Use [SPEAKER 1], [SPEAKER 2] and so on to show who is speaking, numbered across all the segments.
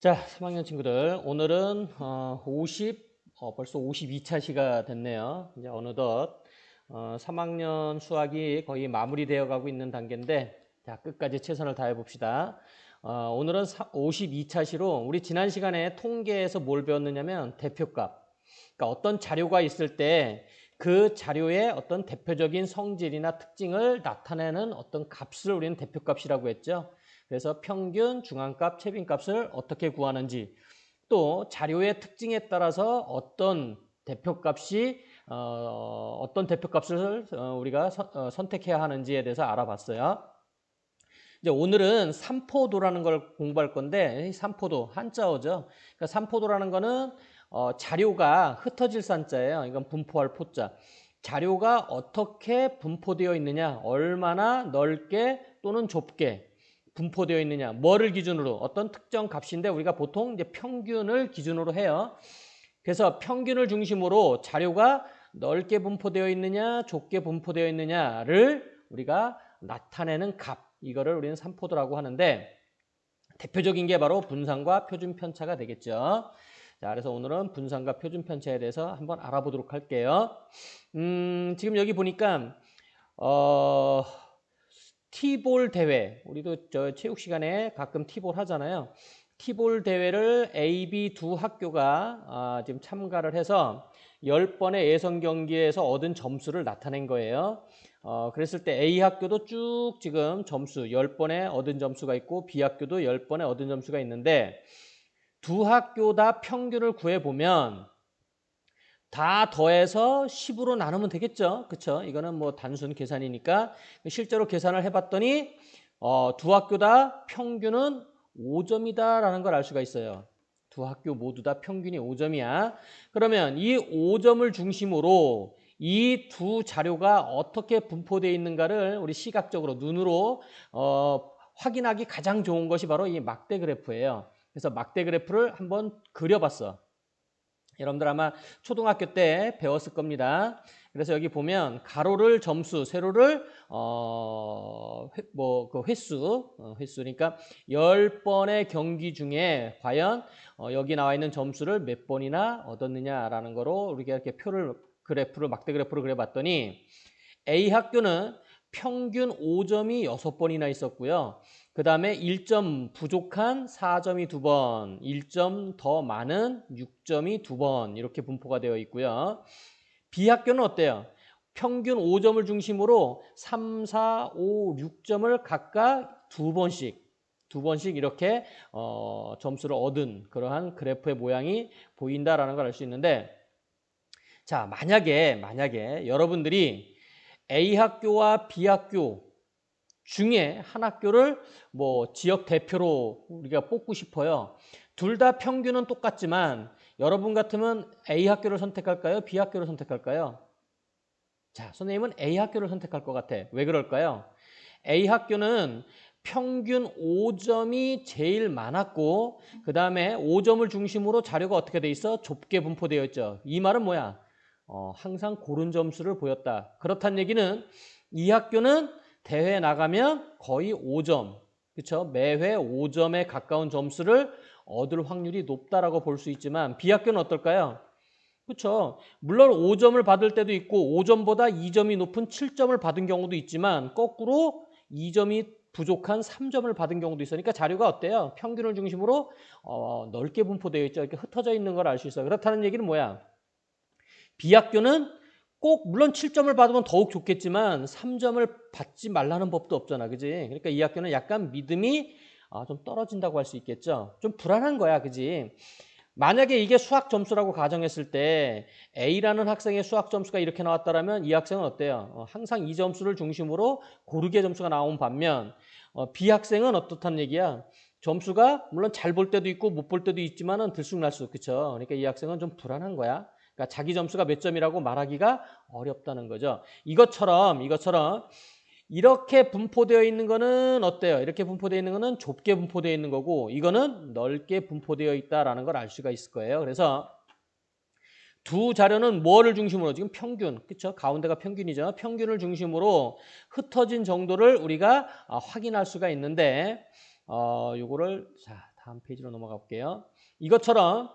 [SPEAKER 1] 자, 3학년 친구들, 오늘은 어, 50, 어, 벌써 52차 시가 됐네요. 이제 어느덧 어, 3학년 수학이 거의 마무리되어 가고 있는 단계인데, 자, 끝까지 최선을 다해 봅시다. 어, 오늘은 52차 시로 우리 지난 시간에 통계에서 뭘 배웠느냐면 대표값. 그러니까 어떤 자료가 있을 때 그 자료의 어떤 대표적인 성질이나 특징을 나타내는 어떤 값을 우리는 대표값이라고 했죠. 그래서 평균, 중앙값, 최빈값을 어떻게 구하는지 또 자료의 특징에 따라서 어떤 대표값이 어, 어떤 대표값을 어, 우리가 서, 어, 선택해야 하는지에 대해서 알아봤어요. 이제 오늘은 삼포도라는 걸 공부할 건데 삼포도 한자어죠. 그러니까 삼포도라는 거는 어, 자료가 흩어질 산자예요. 이건 분포할 포자. 자료가 어떻게 분포되어 있느냐, 얼마나 넓게 또는 좁게 분포되어 있느냐, 뭐를 기준으로 어떤 특정 값인데 우리가 보통 이제 평균을 기준으로 해요. 그래서 평균을 중심으로 자료가 넓게 분포되어 있느냐, 좁게 분포되어 있느냐를 우리가 나타내는 값, 이거를 우리는 삼포도라고 하는데 대표적인 게 바로 분산과 표준 편차가 되겠죠. 자, 그래서 오늘은 분산과 표준 편차에 대해서 한번 알아보도록 할게요. 음, 지금 여기 보니까 어, 티볼 대회, 우리도 저 체육 시간에 가끔 티볼 하잖아요. 티볼 대회를 A, B 두 학교가 아, 지금 참가를 해서 10번의 예선 경기에서 얻은 점수를 나타낸 거예요. 어, 그랬을 때 A 학교도 쭉 지금 점수 10번에 얻은 점수가 있고 B 학교도 10번에 얻은 점수가 있는데 두 학교 다 평균을 구해 보면 다 더해서 10으로 나누면 되겠죠. 그렇죠? 이거는 뭐 단순 계산이니까 실제로 계산을 해 봤더니 어, 두 학교 다 평균은 5점이다라는 걸 알 수가 있어요. 두 학교 모두 다 평균이 5점이야. 그러면 이 5점을 중심으로 이 두 자료가 어떻게 분포되어 있는가를 우리 시각적으로 눈으로 어, 확인하기 가장 좋은 것이 바로 이 막대 그래프예요. 그래서 막대 그래프를 한번 그려봤어. 여러분들 아마 초등학교 때 배웠을 겁니다. 그래서 여기 보면 가로를 점수, 세로를 어뭐그 횟수, 어, 횟수니까 10번의 경기 중에 과연 어, 여기 나와 있는 점수를 몇 번이나 얻었느냐라는 거로 우리가 이렇게 표를 그래프를 막대 그래프를 그려 봤더니 A 학교는 평균 5점이 6번이나 있었고요. 그 다음에 1점 부족한 4점이 2번, 1점 더 많은 6점이 2번 이렇게 분포가 되어 있고요. B학교는 어때요? 평균 5점을 중심으로 3, 4, 5, 6점을 각각 두 번씩 두 번씩 이렇게 어, 점수를 얻은 그러한 그래프의 모양이 보인다라는 걸 알 수 있는데 자 만약에 만약에 여러분들이 A 학교와 B 학교 중에 한 학교를 뭐 지역 대표로 우리가 뽑고 싶어요. 둘 다 평균은 똑같지만 여러분 같으면 A 학교를 선택할까요? B 학교를 선택할까요? 자, 선생님은 A 학교를 선택할 것 같아. 왜 그럴까요? A 학교는 평균 5점이 제일 많았고 그 다음에 5점을 중심으로 자료가 어떻게 돼 있어? 좁게 분포되어 있죠. 이 말은 뭐야? 어, 항상 고른 점수를 보였다. 그렇다는 얘기는 이 학교는 대회 나가면 거의 5점, 그렇죠? 매회 5점에 가까운 점수를 얻을 확률이 높다라고 볼 수 있지만 B학교는 어떨까요? 그렇죠. 물론 5점을 받을 때도 있고 5점보다 2점이 높은 7점을 받은 경우도 있지만 거꾸로 2점이 부족한 3점을 받은 경우도 있으니까 자료가 어때요? 평균을 중심으로 어, 넓게 분포되어 있죠. 이렇게 흩어져 있는 걸 알 수 있어요. 그렇다는 얘기는 뭐야? B학교는 꼭 물론 7점을 받으면 더욱 좋겠지만 3점을 받지 말라는 법도 없잖아. 그지? 그러니까 이 학교는 약간 믿음이 아, 좀 떨어진다고 할 수 있겠죠. 좀 불안한 거야. 그지? 만약에 이게 수학 점수라고 가정했을 때 A라는 학생의 수학 점수가 이렇게 나왔다면 이 학생은 어때요? 어, 항상 이 점수를 중심으로 고르게 점수가 나온 반면 어, B 학생은 어떻다는 얘기야? 점수가 물론 잘 볼 때도 있고 못 볼 때도 있지만은 들쑥날쑥 그쵸? 그러니까 이 학생은 좀 불안한 거야. 그러니까 자기 점수가 몇 점이라고 말하기가 어렵다는 거죠. 이것처럼 이것처럼 이렇게 분포되어 있는 거는 어때요? 이렇게 분포되어 있는 거는 좁게 분포되어 있는 거고 이거는 넓게 분포되어 있다라는 걸 알 수가 있을 거예요. 그래서 두 자료는 뭐를 중심으로 지금 평균 그렇죠? 가운데가 평균이죠. 평균을 중심으로 흩어진 정도를 우리가 아, 확인할 수가 있는데 어 요거를 자 다음 페이지로 넘어가 볼게요. 이것처럼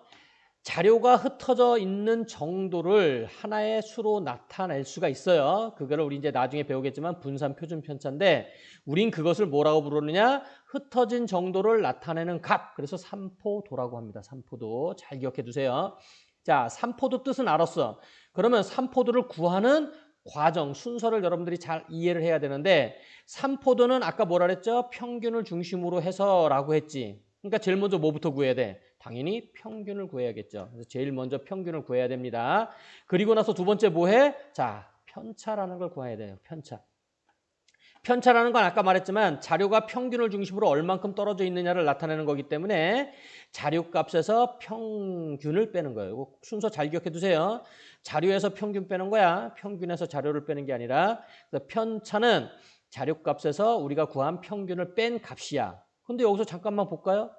[SPEAKER 1] 자료가 흩어져 있는 정도를 하나의 수로 나타낼 수가 있어요. 그거를 우리 이제 나중에 배우겠지만 분산 표준 편차인데 우린 그것을 뭐라고 부르느냐? 흩어진 정도를 나타내는 값. 그래서 삼포도라고 합니다. 삼포도. 잘 기억해 두세요. 자, 삼포도 뜻은 알았어. 그러면 삼포도를 구하는 과정, 순서를 여러분들이 잘 이해를 해야 되는데 삼포도는 아까 뭐라 그랬죠? 평균을 중심으로 해서라고 했지. 그러니까 제일 먼저 뭐부터 구해야 돼? 당연히 평균을 구해야겠죠. 그래서 제일 먼저 평균을 구해야 됩니다. 그리고 나서 두 번째 뭐해? 자, 편차라는 걸 구해야 돼요. 편차. 편차라는 건 아까 말했지만 자료가 평균을 중심으로 얼만큼 떨어져 있느냐를 나타내는 거기 때문에 자료값에서 평균을 빼는 거예요. 이거 순서 잘 기억해 두세요. 자료에서 평균 빼는 거야. 평균에서 자료를 빼는 게 아니라 편차는 자료값에서 우리가 구한 평균을 뺀 값이야. 근데 여기서 잠깐만 볼까요?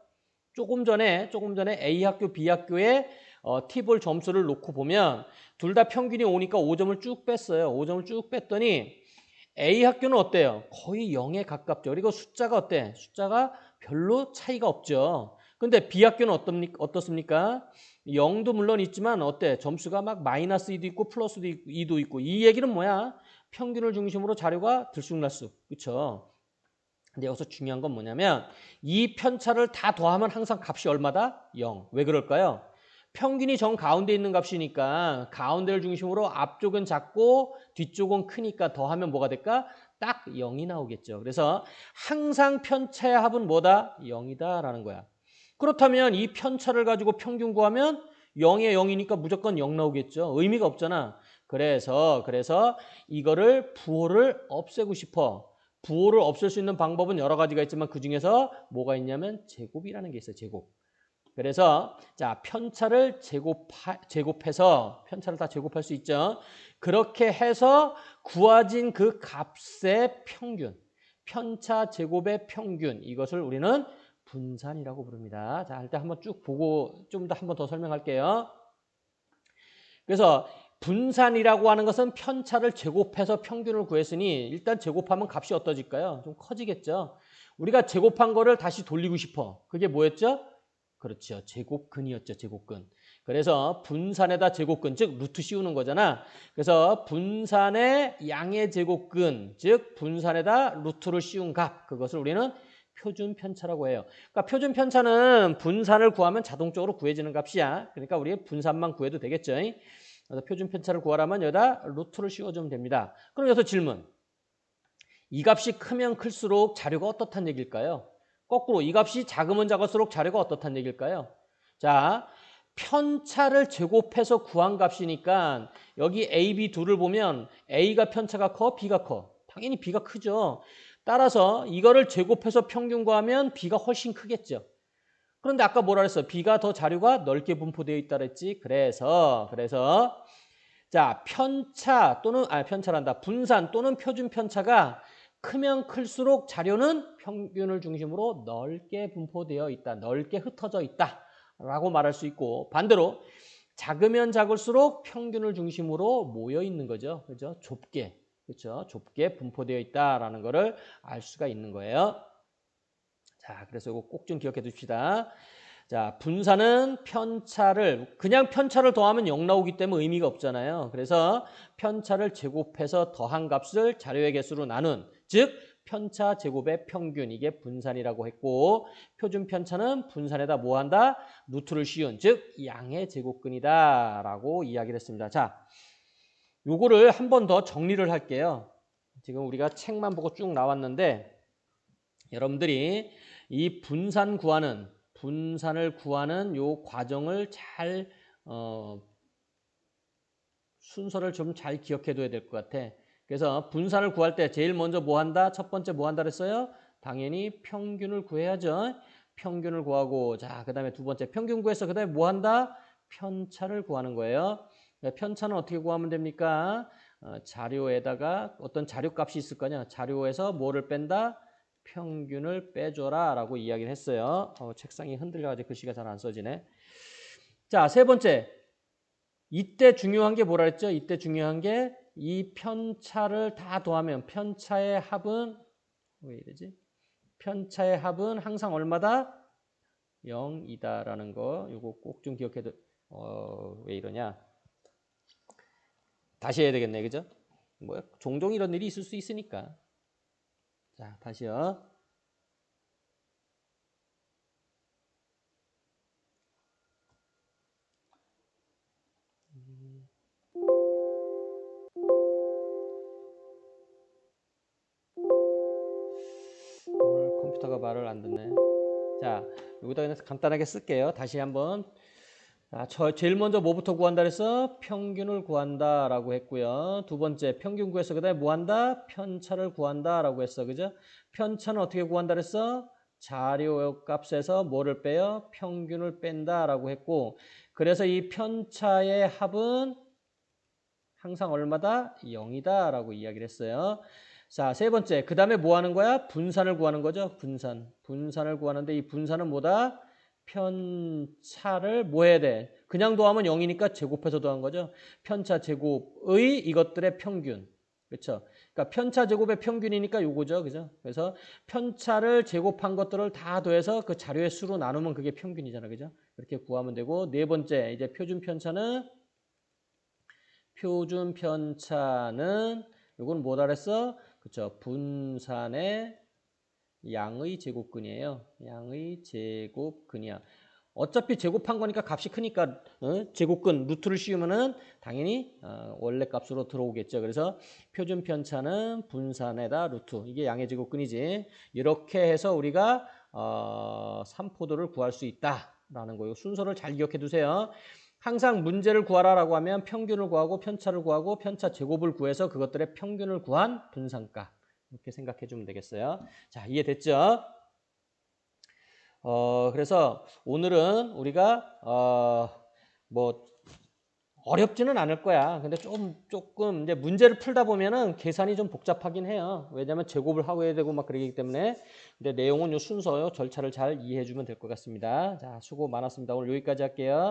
[SPEAKER 1] 조금 전에 조금 전에 A 학교, B 학교에 어, T볼 점수를 놓고 보면 둘 다 평균이 오니까 5점을 쭉 뺐어요. 5점을 쭉 뺐더니 A 학교는 어때요? 거의 0에 가깝죠. 그리고 숫자가 어때? 숫자가 별로 차이가 없죠. 근데 B 학교는 어떻습니까? 어떻습니까? 0도 물론 있지만 어때? 점수가 막 마이너스 2도 있고 플러스 2도 있고 이 얘기는 뭐야? 평균을 중심으로 자료가 들쑥날쑥. 그렇죠? 근데 여기서 중요한 건 뭐냐면 이 편차를 다 더하면 항상 값이 얼마다? 0. 왜 그럴까요? 평균이 정 가운데 있는 값이니까 가운데를 중심으로 앞쪽은 작고 뒤쪽은 크니까 더하면 뭐가 될까? 딱 0이 나오겠죠. 그래서 항상 편차의 합은 뭐다? 0이다라는 거야. 그렇다면 이 편차를 가지고 평균 구하면 0에 0이니까 무조건 0 나오겠죠. 의미가 없잖아. 그래서 그래서 이거를 부호를 없애고 싶어. 부호를 없앨 수 있는 방법은 여러 가지가 있지만 그 중에서 뭐가 있냐면 제곱이라는 게 있어요. 제곱. 그래서 자 편차를 제곱하, 제곱해서 편차를 다 제곱할 수 있죠. 그렇게 해서 구하진 그 값의 평균, 편차 제곱의 평균 이것을 우리는 분산이라고 부릅니다. 자, 일단 한번 쭉 보고 좀 더 한번 더 설명할게요. 그래서 분산이라고 하는 것은 편차를 제곱해서 평균을 구했으니 일단 제곱하면 값이 어떠질까요? 좀 커지겠죠. 우리가 제곱한 거를 다시 돌리고 싶어. 그게 뭐였죠? 그렇죠. 제곱근이었죠. 제곱근. 그래서 분산에다 제곱근, 즉 루트 씌우는 거잖아. 그래서 분산의 양의 제곱근, 즉 분산에다 루트를 씌운 값. 그것을 우리는 표준 편차라고 해요. 그러니까 표준 편차는 분산을 구하면 자동적으로 구해지는 값이야. 그러니까 우리 분산만 구해도 되겠죠. 표준 편차를 구하라면 여기다 루트를 씌워주면 됩니다. 그럼 여기서 질문. 이 값이 크면 클수록 자료가 어떻단 얘기일까요? 거꾸로 이 값이 작으면 작을수록 자료가 어떻단 얘기일까요? 자, 편차를 제곱해서 구한 값이니까 여기 A, B 둘을 보면 A가 편차가 커, B가 커. 당연히 B가 크죠. 따라서 이거를 제곱해서 평균 구하면 B가 훨씬 크겠죠. 그런데 아까 뭐라 그랬어? B가 더 자료가 넓게 분포되어 있다 그랬지. 그래서 그래서 자, 편차 또는 아 편차란다. 분산 또는 표준 편차가 크면 클수록 자료는 평균을 중심으로 넓게 분포되어 있다. 넓게 흩어져 있다. 라고 말할 수 있고 반대로 작으면 작을수록 평균을 중심으로 모여 있는 거죠. 그죠? 좁게. 그렇죠? 좁게 분포되어 있다라는 것을 알 수가 있는 거예요. 자, 그래서 이거 꼭 좀 기억해 둡시다. 자, 분산은 편차를 그냥 편차를 더하면 0 나오기 때문에 의미가 없잖아요. 그래서 편차를 제곱해서 더한 값을 자료의 개수로 나눈 즉 편차 제곱의 평균 이게 분산이라고 했고 표준 편차는 분산에다 뭐 한다? 루트를 씌운 즉 양의 제곱근이다 라고 이야기를 했습니다. 자, 요거를 한 번 더 정리를 할게요. 지금 우리가 책만 보고 쭉 나왔는데 여러분들이 이 분산 구하는 분산을 구하는 요 과정을 잘 어, 순서를 좀 잘 기억해 둬야 될 것 같아. 그래서 분산을 구할 때 제일 먼저 뭐 한다? 첫 번째 뭐 한다 그랬어요? 당연히 평균을 구해야죠. 평균을 구하고 자, 그다음에 두 번째 평균 구해서 그다음에 뭐 한다? 편차를 구하는 거예요. 편차는 어떻게 구하면 됩니까? 어, 자료에다가 어떤 자료값이 있을 거냐? 자료에서 뭐를 뺀다? 평균을 빼줘라 라고 이야기를 했어요. 어, 책상이 흔들려가지고 글씨가 잘 안 써지네. 자, 세 번째. 이때 중요한 게 뭐라 했죠? 이때 중요한 게 이 편차를 다 더하면 편차의 합은 왜 이러지? 편차의 합은 항상 얼마다? 0이다라는 거 이거 꼭 좀 기억해도 어, 왜 이러냐? 다시 해야 되겠네. 그죠? 뭐 종종 이런 일이 있을 수 있으니까. 자, 다시요. 오늘 컴퓨터가 말을 안 듣네. 자, 여기다 그냥 간단하게 쓸게요. 다시 한번. 자, 저 제일 먼저 뭐부터 구한다 그랬어? 평균을 구한다 라고 했고요. 두 번째 평균 구해서 그 다음에 뭐 한다? 편차를 구한다 라고 했어. 그죠? 편차는 어떻게 구한다 그랬어? 자료 값에서 뭐를 빼요? 평균을 뺀다 라고 했고 그래서 이 편차의 합은 항상 얼마다? 0이다 라고 이야기를 했어요. 자, 세 번째. 그 다음에 뭐 하는 거야? 분산을 구하는 거죠. 분산. 분산을 구하는데 이 분산은 뭐다? 편차를 뭐 해야 돼? 그냥 더하면 0이니까 제곱해서 더한 거죠. 편차 제곱의 이것들의 평균. 그렇죠? 그러니까 편차 제곱의 평균이니까 요거죠. 그죠? 그래서 편차를 제곱한 것들을 다 더해서 그 자료의 수로 나누면 그게 평균이잖아. 그죠? 이렇게 구하면 되고 네 번째. 이제 표준 편차는 표준 편차는 요건 뭐다 그랬어? 그렇죠. 분산의 양의 제곱근이에요. 양의 제곱근이야. 어차피 제곱한 거니까 값이 크니까 어? 제곱근 루트를 씌우면은 당연히 어, 원래 값으로 들어오겠죠. 그래서 표준 편차는 분산에다 루트 이게 양의 제곱근이지. 이렇게 해서 우리가 어, 삼포도를 구할 수 있다라는 거예요. 순서를 잘 기억해 두세요. 항상 문제를 구하라라고 하면 평균을 구하고 편차를 구하고 편차 제곱을 구해서 그것들의 평균을 구한 분산값 이렇게 생각해 주면 되겠어요. 자, 이해됐죠? 어, 그래서 오늘은 우리가 어, 뭐 어렵지는 않을 거야. 근데 좀 조금 이제 문제를 풀다 보면은 계산이 좀 복잡하긴 해요. 왜냐하면 제곱을 하고 해야 되고 막 그러기 때문에. 근데 내용은 요 순서요 절차를 잘 이해해 주면 될 것 같습니다. 자, 수고 많았습니다. 오늘 여기까지 할게요.